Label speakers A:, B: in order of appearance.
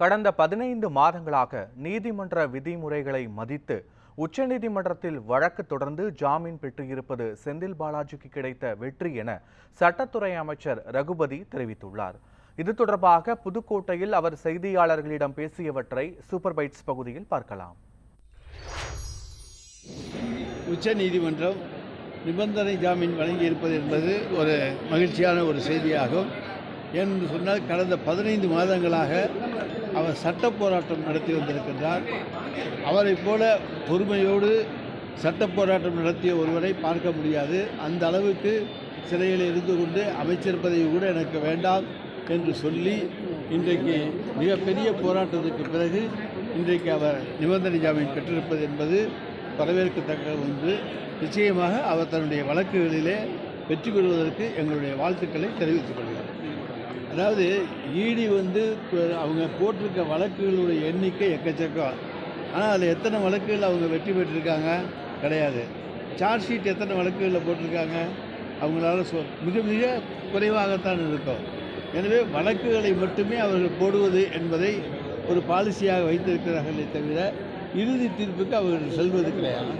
A: கடந்த பதினைந்து மாதங்களாக நீதிமன்ற விதிமுறைகளை மதித்து உச்சநீதிமன்றத்தில் வழக்கு தொடர்ந்து ஜாமீன் பெற்றிருப்பது செந்தில் பாலாஜிக்கு கிடைத்த வெற்றி என சட்டத்துறை அமைச்சர் ரகுபதி தெரிவித்துள்ளார். இது தொடர்பாக புதுக்கோட்டையில் அவர் செய்தியாளர்களிடம் பேசியவற்றை சூப்பர் பைட்ஸ் பகுதியில் பார்க்கலாம்.
B: உச்ச நீதிமன்றம் நிபந்தனை ஜாமீன் வழங்கியிருப்பது என்பது ஒரு மகிழ்ச்சியான ஒரு செய்தியாகும். என்று சொன்னால் கடந்த பதினைந்து மாதங்களாக அவர் சட்ட போராட்டம் நடத்தி வந்திருக்கின்றார். அவரைப் போல பொறுமையோடு சட்ட போராட்டம் நடத்திய ஒருவரை பார்க்க முடியாது. அந்த அளவுக்கு சிறையில் இருந்து கொண்டு அமைச்சர் பதவி கூட எனக்கு வேண்டாம் என்று சொல்லி இன்றைக்கு மிகப்பெரிய போராட்டத்துக்கு பிறகு இன்றைக்கு அவர் நிபந்தனை ஜாமீன் பெற்றிருப்பது என்பது வரவேற்கத்தக்க ஒன்று. நிச்சயமாக அவர் தன்னுடைய வழக்குகளிலே வெற்றி பெறுவதற்கு எங்களுடைய வாழ்த்துக்களை தெரிவித்துக் கொள்கிறார் அதாவது ஈடி வந்து அவங்க போட்டிருக்க வழக்குகளுடைய எண்ணிக்கை எக்கச்சக்கம். ஆனால் அதில் எத்தனை வழக்குகள் அவங்க வெற்றி பெற்றிருக்காங்க? கிடையாது. சார்ஜ் ஷீட் எத்தனை வழக்குகளில் போட்டிருக்காங்க? அவங்களால சொ மிக மிக குறைவாகத்தான் இருக்கும். எனவே வழக்குகளை மட்டுமே அவர்கள் போடுவது என்பதை ஒரு பாலிசியாக வைத்திருக்கிறார்களே தவிர இறுதி தீர்ப்புக்கு அவர்கள் செல்வது கிடையாது.